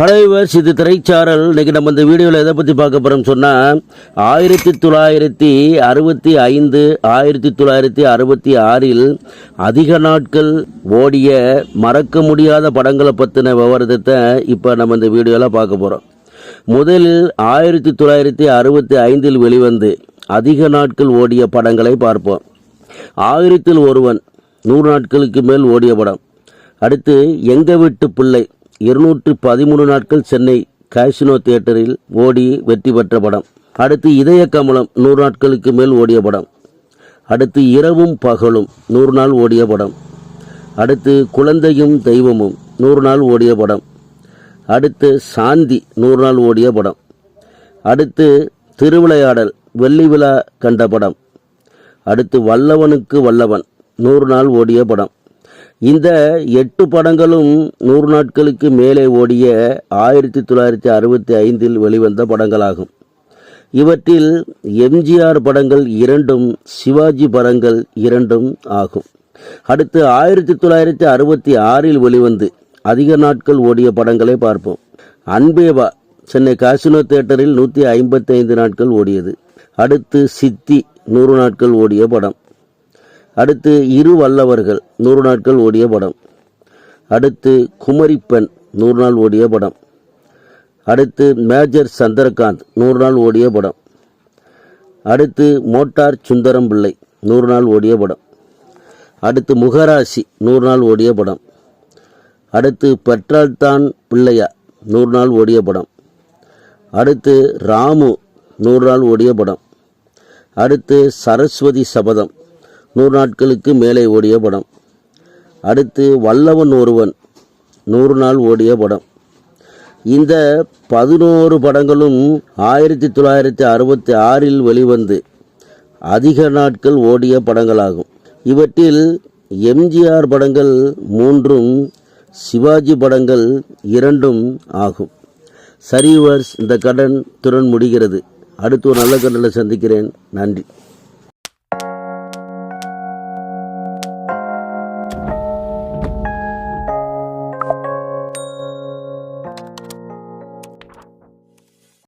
ஹலோவர்ஸ் இது திரைச்சாரல். இன்னைக்கு நம்ம இந்த வீடியோவில் எதை பற்றி பார்க்க போகிறோம் சொன்னால் ஆயிரத்தி தொள்ளாயிரத்தி அறுபத்தி ஐந்து ஆயிரத்தி தொள்ளாயிரத்தி அறுபத்தி ஆறில் அதிக நாட்கள் ஓடிய மறக்க முடியாத படங்களை பற்றின விவரத்தை இப்போ நம்ம இந்த வீடியோவில் பார்க்க போகிறோம் முதலில் ஆயிரத்தி தொள்ளாயிரத்தி அறுபத்தி ஐந்தில் வெளிவந்து அதிக நாட்கள் ஓடிய படங்களை பார்ப்போம். ஆயிரத்தில் ஒருவன் நூறு நாட்களுக்கு மேல் ஓடிய படம். அடுத்து எங்கள் வீட்டு பிள்ளை. இருநூற்று பதிமூணு நாட்கள் சென்னை காசினோ தியேட்டரில் ஓடி வெற்றி பெற்ற படம். அடுத்து இதய கமலம் நூறு நாட்களுக்கு மேல் ஓடிய படம். அடுத்து இரவும் பகலும் நூறு நாள் ஓடிய படம். அடுத்து குழந்தையும் தெய்வமும் நூறு நாள் ஓடிய படம். அடுத்து சாந்தி நூறு நாள் ஓடிய படம். அடுத்து திருவிளையாடல் வெள்ளி விழா கண்ட படம். அடுத்து வல்லவனுக்கு வல்லவன் நூறு நாள் ஓடிய படம். இந்த எட்டு படங்களும் நூறு நாட்களுக்கு மேலே ஓடிய ஆயிரத்தி தொள்ளாயிரத்தி அறுபத்தி ஐந்தில் வெளிவந்த படங்களாகும். இவற்றில் எம்ஜிஆர் படங்கள் இரண்டும் சிவாஜி படங்கள் இரண்டும் ஆகும். அடுத்து ஆயிரத்தி தொள்ளாயிரத்தி அறுபத்தி ஆறில் வெளிவந்து அதிக நாட்கள் ஓடிய படங்களை பார்ப்போம். அன்பேவா சென்னை காசினோ தியேட்டரில் நூற்றி ஐம்பத்தி ஐந்து நாட்கள் ஓடியது. அடுத்து சித்தி நூறு நாட்கள் ஓடிய படம். அடுத்து இரு வல்லவர்கள் நூறு நாட்கள் ஓடிய படம். அடுத்து குமரிப்பெண் நூறு நாள் ஓடிய படம். அடுத்து மேஜர் சந்திரகாந்த் நூறு நாள் ஓடிய படம். அடுத்து மோட்டார் சுந்தரம் பிள்ளை நூறு நாள் ஓடிய படம். அடுத்து முகராசி நூறு நாள் ஓடிய படம். அடுத்து பெற்றால்தான் பிள்ளையா நூறு நாள் ஓடிய படம். அடுத்து ராமு நூறு நாள் ஓடிய படம். அடுத்து சரஸ்வதி சபதம் நூறு நாட்களுக்கு மேலே ஓடிய படம். அடுத்து வல்லவன் ஒருவன் நூறு நாள் ஓடிய படம். இந்த பதினோரு படங்களும் ஆயிரத்தி தொள்ளாயிரத்தி அறுபத்தி ஆறில் வெளிவந்து அதிக நாட்கள் ஓடிய படங்களாகும். இவற்றில் எம்ஜிஆர் படங்கள் மூன்றும் சிவாஜி படங்கள் இரண்டும் ஆகும். சரிவர்ஸ் இந்த கடன் திறன் முடிகிறது. அடுத்து ஒரு நல்ல கடனில் சந்திக்கிறேன். நன்றி.